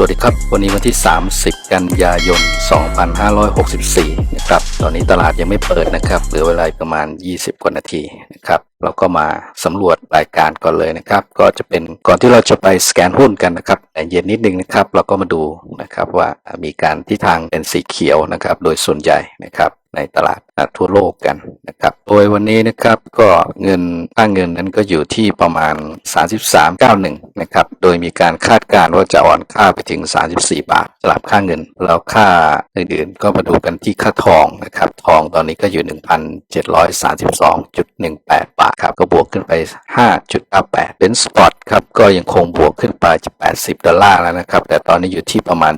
สวัสดีครับ วันนี้วันที่ 30 กันยายน 2564 นะครับ ตอนนี้ตลาดยังไม่เปิดนะครับ เหลือเวลาประมาณ 20 กว่านาทีนะครับเราก็มาสำรวจรายการก่อนเลยนะครับ ก็จะเป็นก่อนที่เราจะไปสแกนหุ้นกันนะครับแต่เย็นนิดนึงนะครับ เราก็มาดูนะครับว่ามีการที่ทางเป็นสีเขียวนะครับ โดยส่วนใหญ่นะครับในตลาดทั่วโลกกันนะครับ โดยวันนี้นะครับก็เงินค่าเงินนั้นก็อยู่ที่ประมาณ 33.91 นะครับ โดยมีการคาดการณ์ว่าจะอ่อนค่าไปถึง 34 บาทสำหรับค่าเงิน แล้วค่าอื่นๆ ก็มาดูกันที่ค่าทองนะครับ ทองตอนนี้ก็อยู่ 1,732.18 บาทครับก็บวกขึ้นไป 5.98 เป็นสปอตครับก็ยังคงบวกขึ้นไปจะ80 ดอลลาร์แล้วนะครับ แต่ตอนนี้อยู่ที่ประมาณ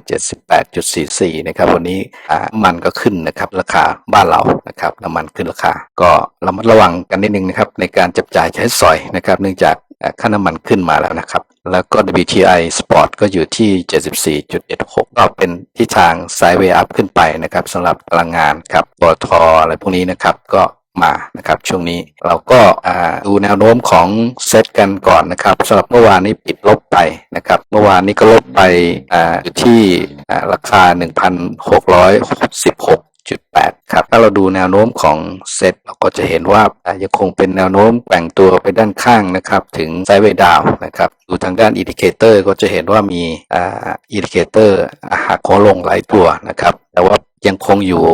78.44 นะครับ วันนี้น้ำมันก็ขึ้นนะครับราคาบ้านเรานะครับน้ำมันขึ้นราคา ก็ระมัดระวังกันนิดนึงนะครับในการจับจ่ายใช้สอยนะครับ เนื่องจากค่าน้ำมันขึ้นมาแล้วนะครับ แล้วก็ WTI Spot ก็อยู่ที่ 74.16ก็เป็นทิศทางไซด์เวย์อัพขึ้นไปนะครับสำหรับพลังงานครับปตทอะไรพวกนี้นะครับก็ มานะครับช่วงนี้เราก็ดูแนวโน้มของเซตกันก่อนนะครับสำหรับเมื่อวานนี้ปิดลบไปนะครับเมื่อวานนี้ก็ลบไปออยู่ที่อ่าราคา 1,616 8ครับถ้าเราดูแนวโน้มของเซตเราก็จะเห็นว่ายังคงเป็นแนวโน้มแกว่งตัวไปด้านข้างนะครับถึงไซด์เวดาวนะครับดูทางด้านอินดิเคเตอร์ก็จะเห็นว่ามีอินดิเคเตอร์หักโค้งลงหลายตัวนะครับแต่ว่ายังคงอยู่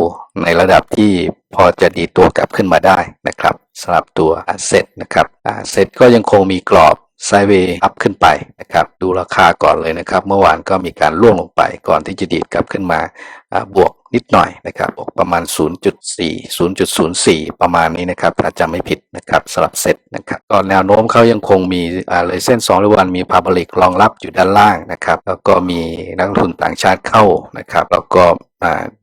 ในระดับที่ พอจะดีตัวกลับขึ้นมาได้นะครับสำหรับตัวเซตนะครับเซตก็ยังคงมีกรอบไซเวย์อัพขึ้นไปนะครับ ดูราคาก่อนเลยนะครับ เมื่อวานก็มีการล่วงลงไปก่อนที่จะดีดกลับขึ้นมาบวกนิดหน่อยนะครับบวกประมาณ 0.4 0.04 ประมาณนี้นะครับ ถ้าจำไม่ผิดนะครับสำหรับเซตนะครับก็แนวโน้มเขายังคงมีเลยเส้น2ระวันมีพาบลิกรองรับอยู่ด้านล่างนะครับ แล้วก็มีนักลงทุนต่างชาติเข้านะครับ แล้วก็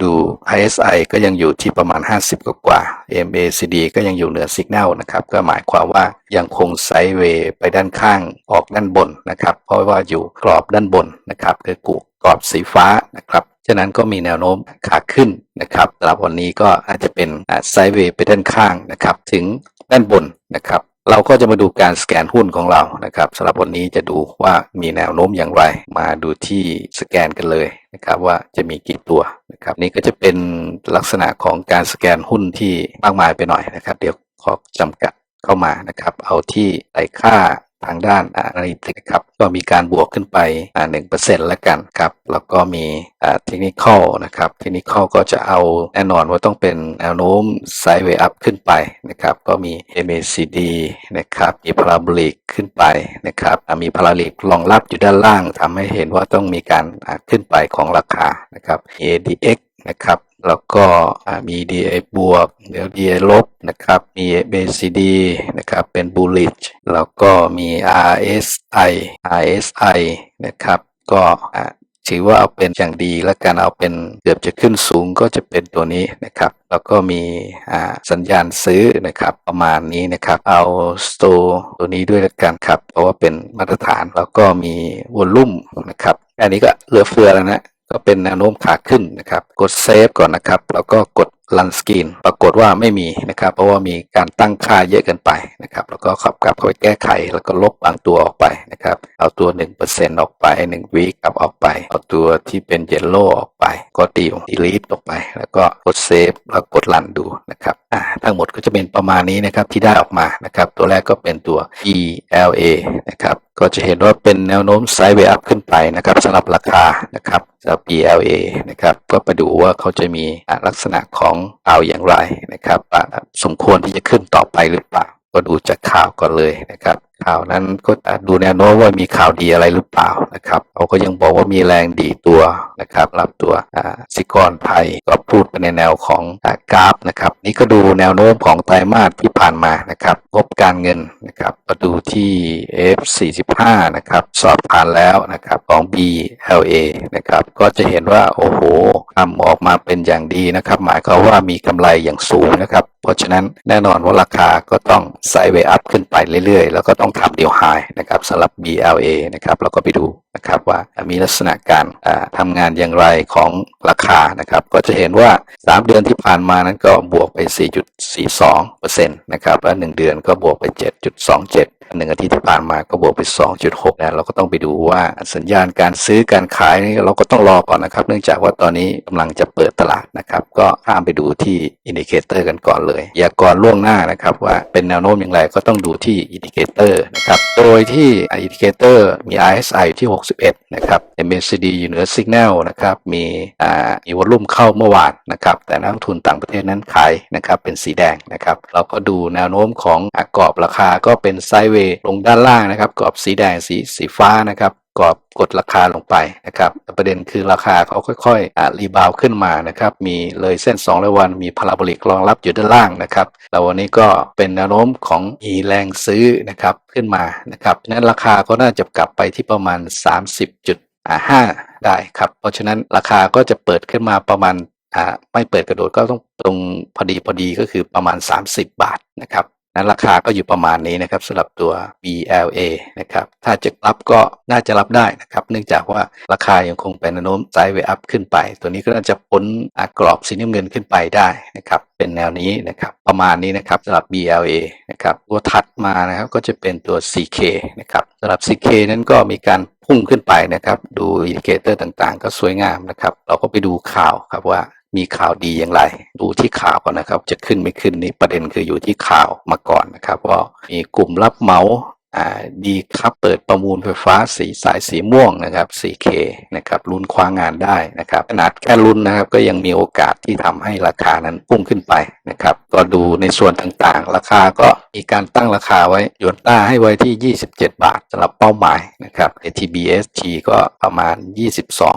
ดู ISI ก็ยังอยู่ที่ประมาณ 50 กว่ากว่า MACD ก็ยังอยู่เหนือสัญญาณนะครับ ก็หมายความว่ายังคงไซด์เวย์ไปด้านข้างออกด้านบนนะครับ เพราะว่าอยู่กรอบด้านบนนะครับคือกูกรอบสีฟ้านะครับฉะนั้นก็มีแนวโน้มขาขึ้นนะครับสำหรับวันนี้ก็อาจจะเป็นไซด์เวย์ไปด้านข้างนะครับ ถึงด้านบนนะครับ เราก็จะมาดูการสแกนหุ้นของเรานะครับสำหรับวันนี้จะดูว่ามีแนวโน้มอย่างไร มาดูที่สแกนกันเลยนะครับว่าจะมีกี่ตัวนะครับนี่ก็จะเป็นลักษณะของการสแกนหุ้นที่มากมายไปหน่อยนะครับ เดี๋ยวขอจำกัดเข้ามานะครับ เอาที่ใส่ค่า ทางด้าน Analytics นะครับก็มีการบวกขึ้นไปหนึ่งเปอร์เซ็นต์แล้วกันครับแล้วก็มีเทคนิคอลนะครับเทคนิคอลก็จะเอาแน่นอนว่าต้องเป็นแนวโน้มไซด์เวย์อัพขึ้นไปนะครับก็มี MACD นะครับมีพาราโบลิกขึ้นไปนะครับมีพาราโบลิกรองรับอยู่ด้านล่างทำให้เห็นว่าต้องมีการขึ้นไปของราคานะครับ ADX นะครับ แล้วก็มี DA บวก เดี๋ยว DA ลบนะครับ มี A,B,C,D นะครับ เป็น bullish แล้วก็มี RSI RSI นะครับ ก็ถือว่าเอาเป็นอย่างดีแล้วกันเอาเป็นเกือบจะขึ้นสูงก็จะเป็นตัวนี้นะครับ แล้วก็มีสัญญาณซื้อนะครับประมาณนี้นะครับ เอา store ตัวนี้ด้วยแล้วกันครับ เพราะว่าเป็นมาตรฐานแล้วก็มีวอลลุ่มนะครับ อันนี้ก็เหลือเฟือแล้วนะ ก็เป็นแนวโน้มขาขึ้นนะครับ กดเซฟก่อนนะครับ แล้วก็กด ลันสกรีนปรากฏว่าไม่มีนะครับ เพราะว่ามีการตั้งค่าเยอะเกินไปนะครับ แล้วก็ขับกลับเข้าไปแก้ไข แล้วก็ลบบางตัวออกไปนะครับ เอาตัว 1%ออกไป1วีกลับออกไป เอาตัวที่เป็นเยลโล่ออกไปก็ตีดีลีทออกไป แล้วก็กดเซฟแล้วกดลันดูนะครับอ่าทั้งหมดก็จะเป็นประมาณนี้นะครับที่ได้ออกมานะครับ ตัวแรกก็เป็นตัว ELA นะครับก็จะเห็นว่าเป็นแนวโน้มไซด์เวอัพขึ้นไปนะครับสำหรับราคานะครับสำหรับ ELA นะครับก็ไปดูว่าเขาจะมีลักษณะของข่าอย่างไรนะครับสมควรที่จะขึ้นต่อไปหรือเปล่า ก็ดูจากข่าวก่อนเลยนะครับ ข่าวนั้นก็ดูแนวโน้มว่ามีข่าวดีอะไรหรือเปล่านะครับเขาก็ยังบอกว่ามีแรงดีตัวนะครับรับตัวสิกรไทยก็พูดไปในแนวของกราฟนะครับนี่ก็ดูแนวโน้มของไตรมาสที่ผ่านมานะครับงบการเงินนะครับก็ดูที่ F45 นะครับสอบผ่านแล้วนะครับของ BLA นะครับก็จะเห็นว่าโอ้โหทำออกมาเป็นอย่างดีนะครับ หมายความว่ามีกำไรอย่างสูงนะครับ เพราะฉะนั้นแน่นอนว่าราคาก็ต้องไซด์เวย์อัพขึ้นไปเรื่อยๆ แล้วก็ต้องทำเดียวไฮนะครับสำหรับ BLA นะครับเราก็ไปดูนะครับว่ามีลักษณะการทำงานอย่างไรของราคานะครับ ก็จะเห็นว่า 3 เดือนที่ผ่านมานั้นก็บวกไป 4.42%นะครับและ 1 เดือนก็บวกไป 7.27 หนึ่งอาทิตย์ที่ผ่านมาก็บวกไป 2.6นะเราก็ต้องไปดูว่าสัญญาณการซื้อการขายนี่เราก็ต้องรอก่อนนะครับ เนื่องจากว่าตอนนี้กำลังจะเปิดตลาดนะครับ ก็ข้ามไปดูที่อินดิเคเตอร์กันก่อนเลย อย่ากรล่วงหน้านะครับว่าเป็นแนวโน้มอย่างไรก็ต้องดูที่อินดิเคเตอร์นะครับ โดยที่อินดิเคเตอร์มี RSI ที่ 61 นะครับ MACD อยู่เหนือ Signal นะครับ มีอ่ามีวอลุ่มเข้าเมื่อวานนะครับ แต่นักทุนต่างประเทศนั้นขายนะครับ เป็นสีแดงนะครับ เราก็ดูแนวโน้มของอกรอบราคาก็เป็นไซด์เวลงด้านล่างนะครับ กรอบสีแดงสีสีฟ้านะครับ กรอบกดราคาลงไปนะครับประเด็นคือราคาเขาค่อยๆอรีบาวขึ้นมานะครับ มีเลยเส้น2ร้อยวัน มีพาราโบลิกรองรับอยู่ด้านล่างนะครับแล้ววันนี้ก็เป็นแนวโน้มของมีแรงซื้อนะครับขึ้นมานะครับนั้นราคาก็น่าจะกลับไปที่ประมาณ 30.5ได้ครับ เพราะฉะนั้นราคาก็จะเปิดขึ้นมาประมาณอ่าไม่เปิดกระโดดก็ต้องตรงพอดีพอดีก็คือประมาณ 30 บาทนะครับ นั้นราคาก็อยู่ประมาณนี้นะครับสำหรับตัว BLA นะครับถ้าจะรับก็น่าจะรับได้นะครับเนื่องจากว่าราคายังคงเป็นโน้มไซด์เวอัพขึ้นไป ตัวนี้ก็น่าจะพ้นกรอบสีน้ำเงินขึ้นไปได้นะครับเป็นแนวนี้นะครับประมาณนี้นะครับสำหรับ BLA นะครับตัวถัดมานะครับก็จะเป็นตัว CK นะครับสำหรับ CK นั้นก็มีการพุ่งขึ้นไปนะครับดูอินดิเคเตอร์ต่างๆ ก็สวยงามนะครับเราก็ไปดูข่าวครับว่า มีข่าวดีอย่างไร ดูที่ข่าวก่อนนะครับ จะขึ้นไม่ขึ้นนี่ประเด็นคืออยู่ที่ข่าวมาก่อนนะครับว่ามีกลุ่มรับเหมาอ่าดีครับเปิดประมูลไฟฟ้าสีสายสีม่วงนะครับ 4K นะครับลุ้นคว้างานได้นะครับขนาดแค่ลุ้นนะครับก็ยังมีโอกาสที่ทำให้ราคานั้นพุ่งขึ้นไปนะครับ ก็ดูในส่วนต่างๆ ราคาก็มีการตั้งราคาไว้ยนต้าให้ไว้ที่ 27 บาทสำหรับเป้าหมายนะครับ ATBSG ก็ประมาณ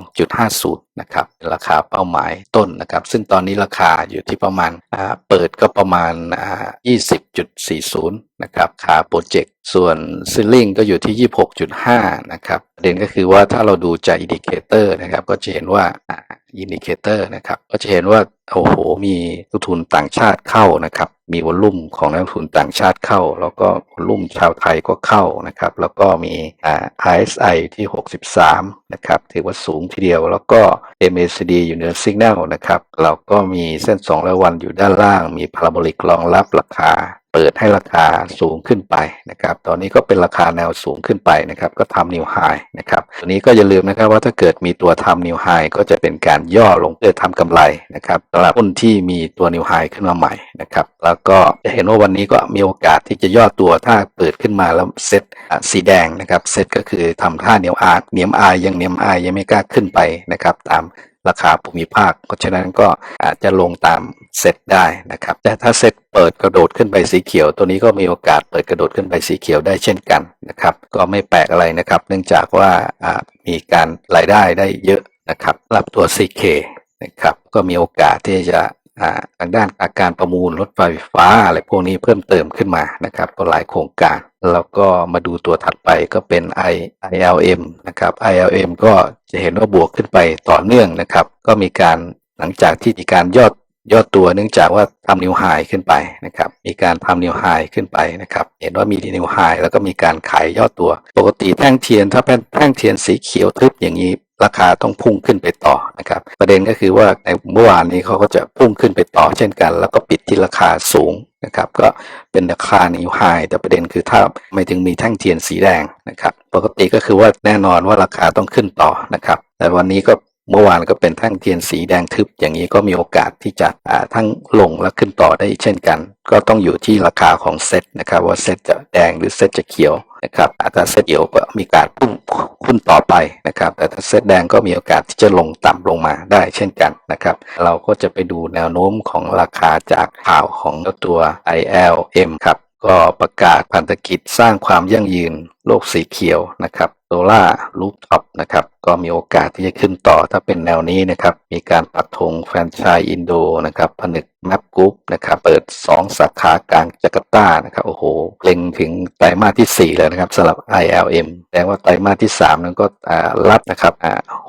22.50 นะครับราคาเป้าหมายต้นนะครับ ซึ่งตอนนี้ราคาอยู่ที่ประมาณเปิดก็ประมาณอ่า20.40 นะครับค่าโปรเจกต์ส่วนซิลลิงก็อยู่ที่ 26.5 นะครับประเด็นก็คือว่าถ้าเราดูจากอินดิเคเตอร์นะครับก็จะเห็นว่าอินดิเคเตอร์นะครับ ก็จะเห็นว่าโอ้โหมีนักทุนต่างชาติเข้านะครับ มีวอลุ่มของนักทุนต่างชาติเข้า แล้วก็วอลุ่มชาวไทยก็เข้านะครับ แล้วก็มีอ่า RSI ที่ 63 นะครับถือว่าสูงทีเดียว แล้วก็ MACD อยู่เหนือ Signal นะครับเราก็มีเส้น200วันอยู่ด้านล่าง มีพาราโบลิกรองรับราคา ปิดให้ราคาสูงขึ้นไปนะครับ ตอนนี้ก็เป็นราคาแนวสูงขึ้นไปนะครับ ก็ทำนิวไฮนะครับตัวนี้ก็อย่าลืมนะครับว่าถ้าเกิดมีตัวทำนิวไฮก็จะเป็นการย่อลงเพื่อทำกำไรนะครับสำหรับหุ้นที่มีตัวนิวไฮขึ้นมาใหม่นะครับ แล้วก็จะเห็นว่าวันนี้ก็มีโอกาสที่จะย่อตัวถ้าเปิดขึ้นมาแล้วเซตสีแดงนะครับ เซตก็คือทำท่าเนียวอาร์เนียมอายังเนียมอายังไม่กล้าขึ้นไปนะครับ ตาม ราคาภูมิภาค เพราะฉะนั้นก็อาจจะลงตามเซตได้นะครับ แต่ถ้าเซตเปิดกระโดดขึ้นไปสีเขียว ตัวนี้ก็มีโอกาสเปิดกระโดดขึ้นไปสีเขียวได้เช่นกันนะครับ ก็ไม่แปลกอะไรนะครับ เนื่องจากว่ามีการรายได้ได้เยอะนะครับรับตัว CK นะครับก็มีโอกาสที่จะ ทางด้านอาการประมูลรถไฟฟ้าอะไรพวกนี้เพิ่มเติมขึ้นมานะครับก็หลายโครงการแล้วก็มาดูตัวถัดไปก็เป็น I ILM นะครับ ILM ก็จะเห็นว่าบวกขึ้นไปต่อเนื่องนะครับ ก็มีการหลังจากที่มีการยอดยอดตัวเนื่องจากว่าทำนิวไฮขึ้นไปนะครับมีการทำนิวไฮขึ้นไปนะครับเห็นว่ามีนิวไฮแล้วก็มีการขายยอดตัว ปกติแท่งเทียนถ้าเป็นแท่งเทียนสีเขียวทึบอย่างนี้ ราคาต้องพุ่งขึ้นไปต่อนะครับ ประเด็นก็คือว่าในเมื่อวานนี้เขาก็จะพุ่งขึ้นไปต่อเช่นกัน แล้วก็ปิดที่ราคาสูงนะครับก็เป็นราคานิวไฮแต่ประเด็นคือถ้าไม่ถึงมีแท่งเทียนสีแดงนะครับ ปกติก็คือว่าแน่นอนว่าราคาต้องขึ้นต่อนะครับ แต่วันนี้ก็ เมื่อวานก็เป็นแท่งเทียนสีแดงทึบอย่างนี้ก็มีโอกาสที่จะทั้งลงและขึ้นต่อได้เช่นกัน ก็ต้องอยู่ที่ราคาของเซตนะครับว่าเซตจะแดงหรือเซตจะเขียวนะครับอาถ้าเซตเขียวก็มีโอการพุ่งขึ้นต่อไปนะครับ แต่ถ้าเซตแดงก็มีโอกาสที่จะลงต่ำลงมาได้เช่นกันนะครับ เราก็จะไปดูแนวโน้มของราคาจากข่าวของตัว ILM ครับ ก็ประกาศพันธกิจสร้างความยั่งยืนโลกสีเขียวนะครับโซล่ารูฟท็อปนะครับก็มีโอกาสที่จะขึ้นต่อถ้าเป็นแนวนี้นะครับ มีการปักธงแฟรนไชส์อินโดนะครับผนึกแมปกรุ๊ปนะครับเปิด 2 สาขากลางจาการ์ตานะครับโอ้โหเล็งถึงไตรมาสที่4เลยนะครับสำหรับ ILM แสดงว่าไตรมาสที่ 3 นั้นก็รับนะครับ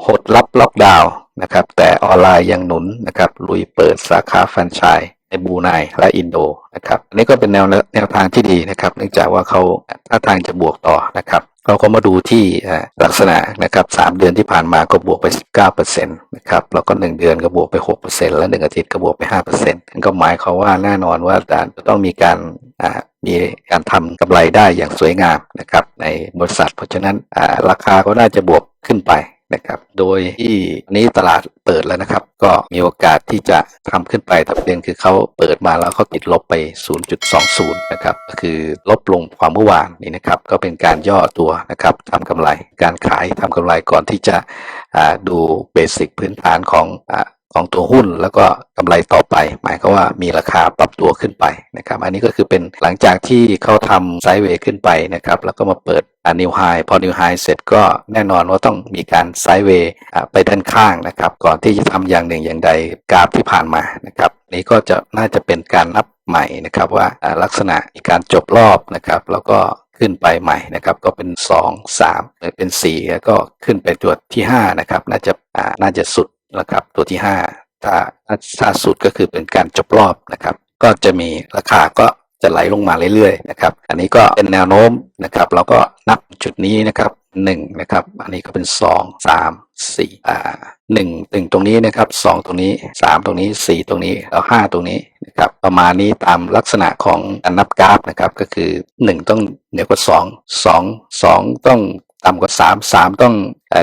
หดรับล็อกดาวน์นะครับแต่ออนไลน์ยังหนุนนะครับลุยเปิดสาขาแฟรนไชส์ ในบูไนและอินโดนะครับอันนี้ก็เป็นแนวแนวทางที่ดีนะครับ เนื่องจากว่าเขาท่าทางจะบวกต่อนะครับ เราก็มาดูที่ลักษณะนะครับสามเดือนที่ผ่านมาก็บวกไป 19%นะครับแล้วก็ 1 เดือนก็บวกไป 6%และ1อาทิตย์ก็บวกไป 5%นั่นก็หมายความว่าแน่นอนว่าจะต้องมีการมีการทำกำไรได้อย่างสวยงามนะครับในบริษัท เพราะฉะนั้นราคาก็น่าจะบวกขึ้นไป นะครับ โดยที่นี้ตลาดเปิดแล้วนะครับ ก็มีโอกาสที่จะทำขึ้นไปแต่ประเด็นคือเขาเปิดมาแล้วเขาติดลบไป 0.20 นะครับ ก็คือลบลงความเมื่อวานนี้นะครับ ก็เป็นการย่อตัวนะครับทำกำไร การขายทำกำไรก่อนที่จะดูเบสิกพื้นฐานของ ของตัวหุ้นแล้วก็กำไรต่อไป หมายก็ว่ามีราคาปรับตัวขึ้นไปนะครับอันนี้ก็คือเป็นหลังจากที่เขาทำไซด์เวย์ขึ้นไปนะครับแล้วก็มาเปิดนิวไฮพอนิวไฮเสร็จก็แน่นอนว่าต้องมีการไซด์เวย์ไปด้านข้างนะครับก่อนที่จะทำอย่างหนึ่งอย่างใดกราฟที่ผ่านมานะครับนี้ก็จะน่าจะเป็นการนับใหม่นะครับว่าลักษณะมีการจบรอบนะครับแล้วก็ขึ้นไปใหม่นะครับก็เป็น 2 3เป็น4แล้วก็ขึ้นไปตัวที่5นะครับน่าจะน่าจะสุด นะครับ ตัวที่5ถ้าถ้าถ้าสุดก็คือเป็นการจบรอบนะครับ ก็จะมีราคาก็จะไหลลงมาเรื่อยๆนะครับ อันนี้ก็เป็นแนวโน้มนะครับ เราก็นับจุดนี้นะครับหนึ่งนะครับ อันนี้ก็เป็นสองสามสี่อ่าหนึ่งหนึ่งตรงนี้นะครับสองตรงนี้สามตรงนี้สี่ตรงนี้แล้วห้าตรงนี้นะครับประมาณนี้ตามลักษณะของการนับกราฟนะครับ ก็คือหนึ่งต้องเหนือกว่าสองสองสองต้อง ต่ำกว่าสามสามต้อง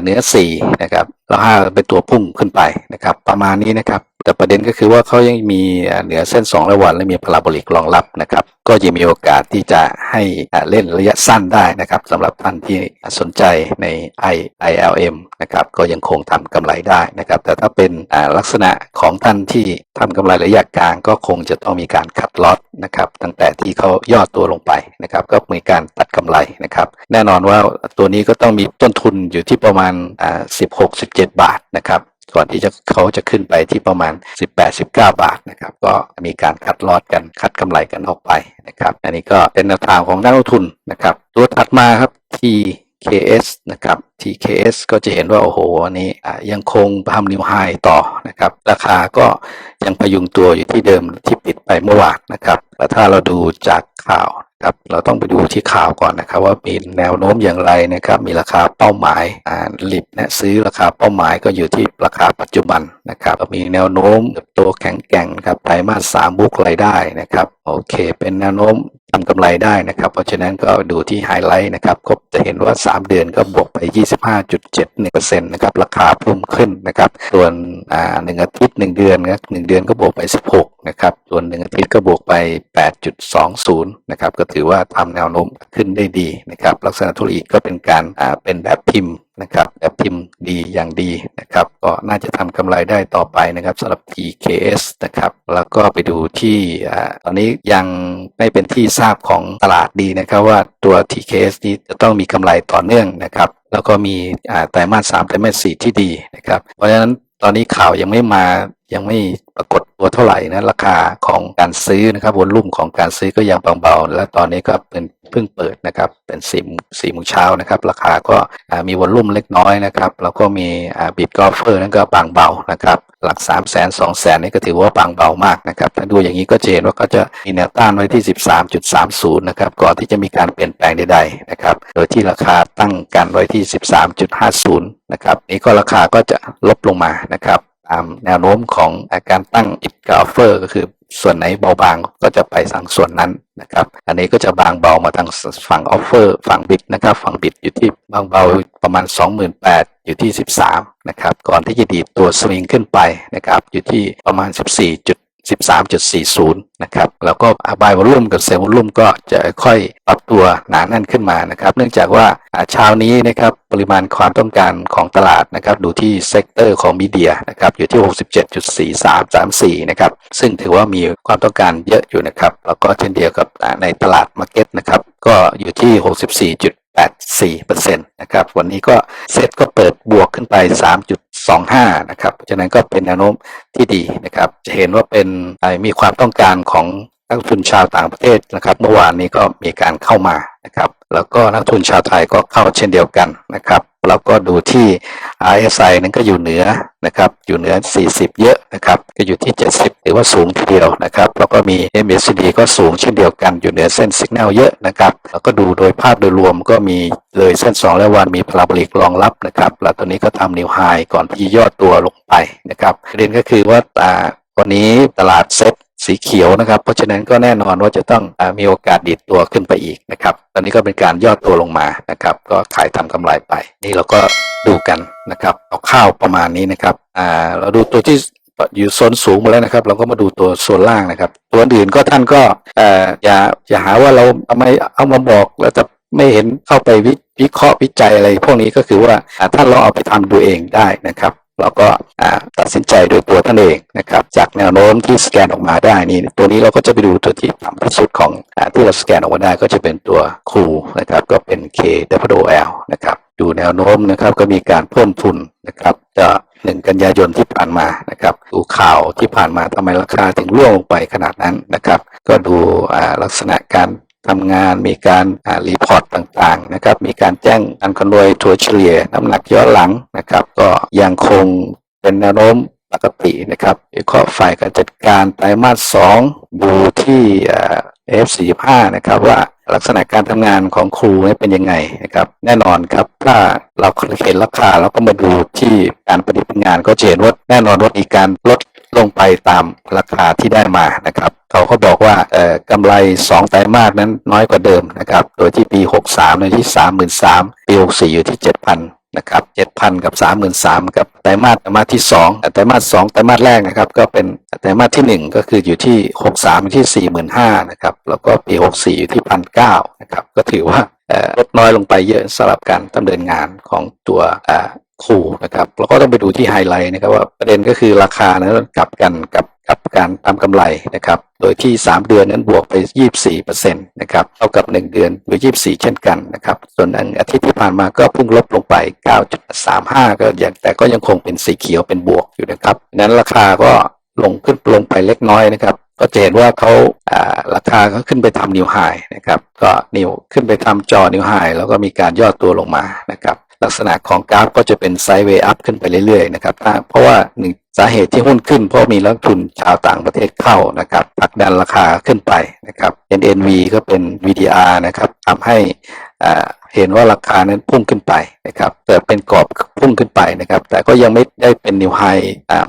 เหนือสี่นะครับแล้วห้าเป็นตัวพุ่งขึ้นไปนะครับ ประมาณนี้นะครับ แต่ประเด็นก็คือว่าเขายังมีเหนือเส้น 2 ระวันและมีพาราโบลิกรองรับนะครับ ก็จะมีโอกาสที่จะให้เล่นระยะสั้นได้นะครับสำหรับท่านที่สนใจใน I ILM นะครับก็ยังคงทำกำไรได้นะครับ แต่ถ้าเป็นลักษณะของท่านที่ทำกำไรระยะกลางก็คงจะต้องมีการคัดล็อตนะครับ ตั้งแต่ที่เขาย่อตัวลงไปนะครับ ก็มีการตัดกำไรนะครับ แน่นอนว่าตัวนี้ก็ต้องมีต้นทุนอยู่ที่ประมาณ16-17 บาทนะครับ ก่อนที่จะเขาจะขึ้นไปที่ประมาณ 18-19 บาทนะครับ ก็มีการคัดลอตกันคัดกำไรกันออกไปนะครับ อันนี้ก็เป็นแนวทางของนักลงทุนนะครับ ตัวถัดมาครับ TKS นะครับ TKS ก็จะเห็นว่า โอ้โหอันนี้ยังคงทำนิวไฮต่อนะครับ ราคาก็ยังพยุงตัวอยู่ที่เดิมที่ปิดไปเมื่อวานนะครับแต่ถ้าเราดูจากข่าว ครับเราต้องไปดูที่ข่าวก่อนนะครับ ว่ามีแนวโน้มอย่างไรนะครับ มีราคาเป้าหมายอ่าลิบนะซื้อราคาเป้าหมายก็อยู่ที่ราคาปัจจุบันนะครับมีแนวโน้มเติบโตแข็งแกร่งครับไตรมาสสามบุกรายได้นะครับโอเค เป็นแนวโน้มทำกำไรได้นะครับ เพราะฉะนั้นก็ดูที่ไฮไลท์นะครับก็จะเห็นว่า 3 เดือนก็บวกไป 25.71%นะครับราคาเพิ่มขึ้นนะครับส่วนอ่าหนึ่งอาทิตย์ 1 เดือนนะหนึ่งเดือนก็บวกไป 16 นะครับ ส่วน1อาทิตย์ก็บวกไป 8.20 นะครับ ก็ถือว่าทำแนวโน้มขึ้นได้ดีนะครับ ลักษณะธุรกิจก็เป็นการอ่าเป็นแบบพิมพ์นะครับแบบพิมพ์ดีอย่างดีนะครับ ก็น่าจะทำกำไรได้ต่อไปนะครับสำหรับ TKS นะครับ แล้วก็ไปดูที่อ่าตอนนี้ยังไม่เป็นที่ทราบของตลาดดีนะครับ ว่าตัว TKS นี้จะต้องมีกำไรต่อเนื่องนะครับ แล้วก็มีอ่าไตรมาสสามไตรมาสสี่ที่ดีนะครับ เพราะฉะนั้นตอนนี้ข่าวยังไม่มายังไม่ปรากฏตัวเท่าไหร่นะราคาของการซื้อนะครับวอลุ่มของการซื้อก็ยังเบาๆและตอนนี้ก็เป็นเพิ่งเปิดนะครับ เป็นสี่สี่โมงเช้านะครับ ราคาก็มีวอลุ่มเล็กน้อยนะครับ แล้วก็มีบิดกอล์ฟเฟอร์นั่นก็บางเบานะครับ หลัก 3 0 0 0 0 0 2 0 0 0 0นี่ก็ถือว่าบางเบามากนะครับ ถ้าดูอย่างนี้ก็จะเห็นว่าก็จะมีแนวต้านไว้ที่ 13.30 นะครับ ก่อนที่จะมีการเปลี่ยนแปลงใดๆนะครับ โดยที่ราคาตั้งกันไว้ที่ 13.50 นะครับ นี้ก็ราคาก็จะลดลงมานะครับ ตามแนวโน้มของอาการตั้งอิดกราฟเฟอร์ก็คือส่วนไหนเบาบางก็จะไปทางส่วนนั้นนะครับ อันนี้ก็จะบางเบามาทางฝั่งออฟเฟอร์ฝั่งบิดนะครับ ฝั่งบิดอยู่ที่บางเบาประมาณ 28,000 อยู่ที่ 13 นะครับ ก่อนที่จะดีดตัวสวิงขึ้นไปนะครับ อยู่ที่ประมาณ 14จุด 13.40 นะครับ แล้วก็บายวอลุ่มกับเซลล์วอลุ่มก็จะค่อยปรับตัวหนาแน่นขึ้นมานะครับ เนื่องจากว่าเช้านี้นะครับปริมาณความต้องการของตลาดนะครับดูที่เซกเตอร์ของมีเดียนะครับอยู่ที่ 67.4334 นะครับ ซึ่งถือว่ามีความต้องการเยอะอยู่นะครับ แล้วก็เช่นเดียวกับในตลาดมาร์เก็ตนะครับก็อยู่ที่ 64.84%นะครับวันนี้ก็เซ็ตก็เปิดบวกขึ้นไป 25นะครับฉะนั้นก็เป็นแนวโน้มที่ดีนะครับ จะเห็นว่าเป็นมีความต้องการของนักลงทุนชาวต่างประเทศนะครับ เมื่อวานนี้ก็มีการเข้ามานะครับ แล้วก็นักทุนชาวไทยก็เข้าเช่นเดียวกันนะครับ แล้วก็ดูที่ RSI นั้นก็อยู่เหนือนะครับ อยู่เหนือ 40 เยอะนะครับ ก็อยู่ที่ 70ถือว่าสูงทีเดียวนะครับ แล้วก็มี MACD ก็สูงเช่นเดียวกัน อยู่เหนือเส้นสัญญาณเยอะนะครับ แล้วก็ดูโดยภาพโดยรวมก็มีเลยเส้น 2 และวันมีพาราบลิกรองรับนะครับ แล้วตอนนี้ก็ทำนิวไฮก่อนที่ย่อตัวลงไปนะครับประเด็นก็คือว่าอ่าวันนี้ตลาดเซ็ต สีเขียวนะครับ เพราะฉะนั้นก็แน่นอนว่าจะต้องอมีโอกาสดีดตัวขึ้นไปอีกนะครับ ตอนนี้ก็เป็นการย่อตัวลงมานะครับ ก็ขายทำกำไรไป นี่เราก็ดูกันนะครับเอาข้าวประมาณนี้นะครับอ่าเราดูตัวที่อยู่โซนสูงมาแล้วนะครับ เราก็มาดูตัวโซนล่างนะครับ ตัวอื่นก็ท่านก็อย่าอย่าหาว่าเราเอาไม่เอามาบอกแล้วจะไม่เห็นเข้าไปวิเคราะห์วิจัยอะไร พวกนี้ก็คือว่าอ่าท่านลองเอาไปทำดูเองได้นะครับ เราก็ตัดสินใจโดยตัวท่านเองนะครับ จากแนวโน้มที่สแกนออกมาได้นี่ตัวนี้เราก็จะไปดูตัวที่ต่ำที่สุดของอที่เราสแกนออกมาได้ก็จะเป็นตัวคูนะครับ ก็เป็น KWL นะครับดูแนวโน้มนะครับก็มีการเพิ่มทุนนะครับจะหนึ่งกันยายนที่ผ่านมานะครับดูข่าวที่ผ่านมาทำไมราคาถึงร่วงลงไปขนาดนั้นนะครับ ก็ดูลักษณะการ ทำงาน มีการรีพอร์ตต่างๆนะครับมีการแจ้งการคำนวณถัวเฉลี่ยน้ำหนักย้อนหลังนะครับ ก็ยังคงเป็นแนวโน้มปกตินะครับวิเคราะห์ฝ่ายการจัดการไตรมาสสองดูที่อ่า F45 นะครับว่าลักษณะการทำงานของครูเนี่ยเป็นยังไงนะครับแน่นอนครับถ้าเราเห็นราคาเราก็มาดูที่การปฏิบัติงานก็จะเห็นว่าแน่นอนว่ามีการลด ลงไปตามราคาที่ได้มานะครับ เขาก็บอกว่าเอ่อกำไร 2 ไตรมาสนั้นน้อยกว่าเดิมนะครับ โดยที่ปี 63ในที่ 33,000ปี64 อยู่ที่ 7,000นะครับ7,000 กับ 33,000 กับไตรมาสไตรมาสที่ 2 ไตรมาส2ไตรมาสแรกนะครับ ก็เป็นไตรมาสที่ 1 ก็คืออยู่ที่ 63 ที่ 45,000นะครับ แล้วก็ปี 64 อยู่ที่ 1,900นะครับ ก็ถือว่าลดน้อยลงไปเยอะสำหรับการดำเนินงานของตัว อ่นะครับเราก็ต้องไปดูที่ไฮไลท์นะครับว่าประเด็นก็คือราคานั้นกลับกันกับกับการทำกำไรนะครับ โดยที่ 3 เดือนนั้นบวกไป 24%นะครับเท่ากับ 1 เดือนหรือ 24 เช่นกันนะครับ ส่วนอันอาทิตย์ที่ผ่านมาก็พิ่งลบลงไป 9.35 ก็อยังแต่ก็ยังคงเป็นสีเขียวเป็นบวกอยู่นะครับ นั้นราคาก็ลงขึ้นลงไปเล็กน้อยนะครับก็จะเห็นว่าเขาอ่าราคาก็ขึ้นไปทำนิวไฮนะครับ ก็นิวขึ้นไปทำจอนิวไฮแล้วก็มีการย่อตัวลงมานะครับ ลักษณะของกราฟก็จะเป็นไซด์เวย์อัพขึ้นไปเรื่อยๆนะครับเพราะว่าหนึ่งสาเหตุที่หุ้นขึ้น เพราะมีนักทุนชาวต่างประเทศเข้านะครับผลักดันราคาขึ้นไปนะครับ NNV ก็เป็น VDR นะครับทำให้อ่า เห็นว่าราคานั้นพุ่งขึ้นไปนะครับแต่เป็นกรอบพุ่งขึ้นไปนะครับ แต่ก็ยังไม่ได้เป็นนิวไฮ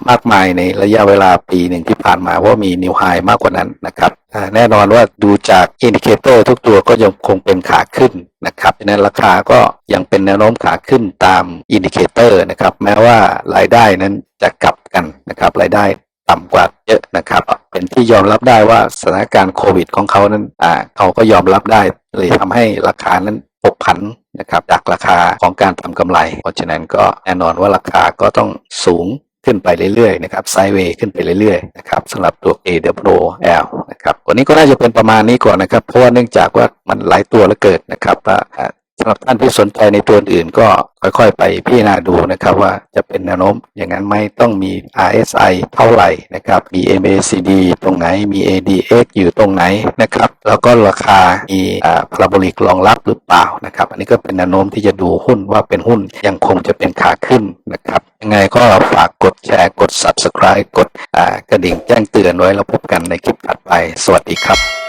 มากมายในระยะเวลาปีหนึ่งที่ผ่านมาว่ามีนิวไฮมากกว่านั้นนะครับแน่นอนว่าดูจากอินดิเคเตอร์ทุกตัวก็ยังคงเป็นขาขึ้นนะครับฉะนั้นราคาก็ยังเป็นแนวโน้มขาขึ้นตามอินดิเคเตอร์นะครับ แม้ว่ารายได้นั้นจะกลับกันนะครับรายได้ต่ำกว่าเยอะนะครับ เป็นที่ยอมรับได้ว่าสถานการณ์โควิด ของเขานั้นอ่าเขาก็ยอมรับได้เลยทำให้ราคานั้น ผกผันนะครับจากราคาของการทำกำไร เพราะฉะนั้นก็แน่นอนว่าราคาก็ต้องสูงขึ้นไปเรื่อยๆนะครับไซด์เวย์ขึ้นไปเรื่อยๆนะครับสำหรับตัว AWL นะครับวันนี้ก็น่าจะเป็นประมาณนี้ก่อนนะครับ เพราะว่าเนื่องจากว่ามันหลายตัวแล้วเกิดนะครับว่า สำหรับท่านที่สนใจในตัวอื่นก็ค่อยๆ ไปพิจารณาดูนะครับว่าจะเป็นแนวโน้มอย่างนั้นไหมต้องมี RSI เท่าไหร่นะครับมี MACD ตรงไหนมี ADX อยู่ตรงไหนนะครับแล้วก็ราคามีพาราโบลิกรองรับหรือเปล่านะครับอันนี้ก็เป็นแนวโน้มที่จะดูหุ้นว่าเป็นหุ้นยังคงจะเป็นขาขึ้นนะครับยังไงก็ฝากกดแชร์กด Subscribe กดกระดิ่งแจ้งเตือนไว้แล้วพบกันในคลิปถัดไป สวัสดีครับ